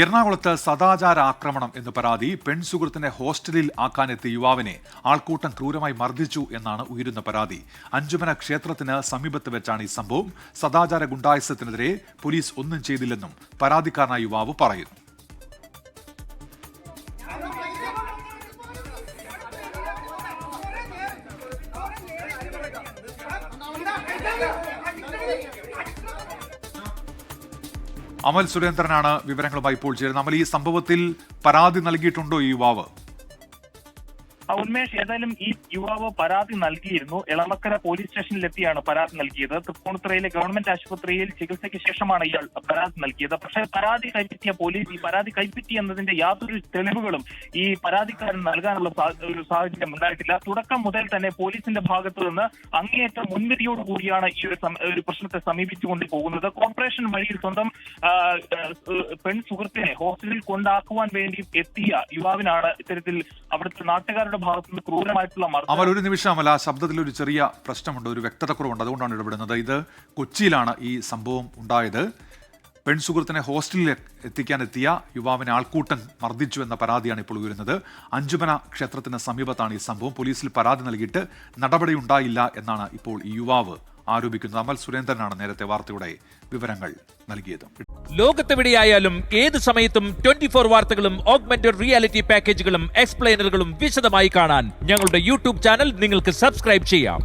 എറണാകുളത്ത് സദാചാര ആക്രമണം എന്ന് പരാതി പെൺസുഹൃത്തിനെ ഹോസ്റ്റലിൽ ആക്കാനെത്തിയ യുവാവിനെ ആൾക്കൂട്ടം ക്രൂരമായി മർദ്ദിച്ചു എന്നാണ് ഉയരുന്ന പരാതി. അഞ്ചുമന ക്ഷേത്രത്തിന് സമീപത്ത് വെച്ചാണ് ഈ സംഭവം. സദാചാര ഗുണ്ടായുസത്തിനെതിരെ പോലീസ് ഒന്നും ചെയ്തില്ലെന്നും പരാതിക്കാരനായ യുവാവ് പറയുന്നു. അമൽ സുരേന്ദ്രനാണ് വിവരങ്ങളുമായി ഇപ്പോൾ ചേരുന്നത്. അമൽ ഈ സംഭവത്തിൽ പരാതി നൽകിയിട്ടുണ്ടോ ഈ യുവാവ്? ഉന്മേഷ് ഏതായാലും ഈ യുവാവ് പരാതി നൽകിയിരുന്നു. എളമക്കര പോലീസ് സ്റ്റേഷനിലെത്തിയാണ് പരാതി നൽകിയത്. തൃപ്പൂണിത്തുറയിലെ ഗവൺമെന്റ് ആശുപത്രിയിൽ ചികിത്സയ്ക്ക് ശേഷമാണ് ഇയാൾ പരാതി നൽകിയത്. പക്ഷേ പരാതി കൈപ്പറ്റിയ പോലീസ് ഈ പരാതി കൈപ്പറ്റി എന്നതിന്റെ യാതൊരു തെളിവുകളും ഈ പരാതിക്കാരൻ നൽകാനുള്ള ഒരു സാഹചര്യം ഉണ്ടായിട്ടില്ല. തുടക്കം മുതൽ തന്നെ പോലീസിന്റെ ഭാഗത്തു നിന്ന് അങ്ങേയറ്റം മുൻവിധിയോട് കൂടിയാണ് ഈ ഒരു പ്രശ്നത്തെ സമീപിച്ചുകൊണ്ട് പോകുന്നത്. കോർപ്പറേഷൻ വഴിയിൽ സ്വന്തം പെൺ സുഹൃത്തിനെ ഹോസ്റ്റലിൽ കൊണ്ടാക്കുവാൻ വേണ്ടി എത്തിയ യുവാവിനാണ് ഇത്തരത്തിൽ അവിടുത്തെ നാട്ടുകാരുടെ ഭാഗത്തു നിന്ന് ക്രൂരമായിട്ടുള്ള അമൽ ഒരു നിമിഷം അമൽ ആ ശബ്ദത്തിൽ ഒരു ചെറിയ പ്രശ്നമുണ്ട് ഒരു വ്യക്തത കുറവുണ്ട് അതുകൊണ്ടാണ് ഇടപെടുന്നത്. ഇത് കൊച്ചിയിലാണ് ഈ സംഭവം ഉണ്ടായത്. പെൺസുഹൃത്തിനെ ഹോസ്റ്റലിൽ എത്തിക്കാൻ എത്തിയ യുവാവിനെ ആൾക്കൂട്ടൻ മർദ്ദിച്ചു എന്ന പരാതിയാണ് ഇപ്പോൾ ഉയരുന്നത്. അഞ്ചുമന ക്ഷേത്രത്തിന് സമീപത്താണ് ഈ സംഭവം. പോലീസിൽ പരാതി നൽകിയിട്ട് നടപടി ഉണ്ടായില്ല എന്നാണ് ഇപ്പോൾ ഈ യുവാവ് ആരോപിക്കുന്നത് അമൽ സുരേന്ദ്രനാണ് നേരത്തെ വാർത്തയുടെ വിവരങ്ങൾ നൽകിയത്. ലോകത്തെവിടെയായാലും ഏത് സമയത്തും ട്വന്റി ഫോർ വാർത്തകളും ഓഗ്മെന്റഡ് റിയാലിറ്റി പാക്കേജുകളും എക്സ്പ്ലെയിനറുകളും വിശദമായി കാണാൻ ഞങ്ങളുടെ യൂട്യൂബ് ചാനൽ നിങ്ങൾക്ക് സബ്സ്ക്രൈബ് ചെയ്യാം.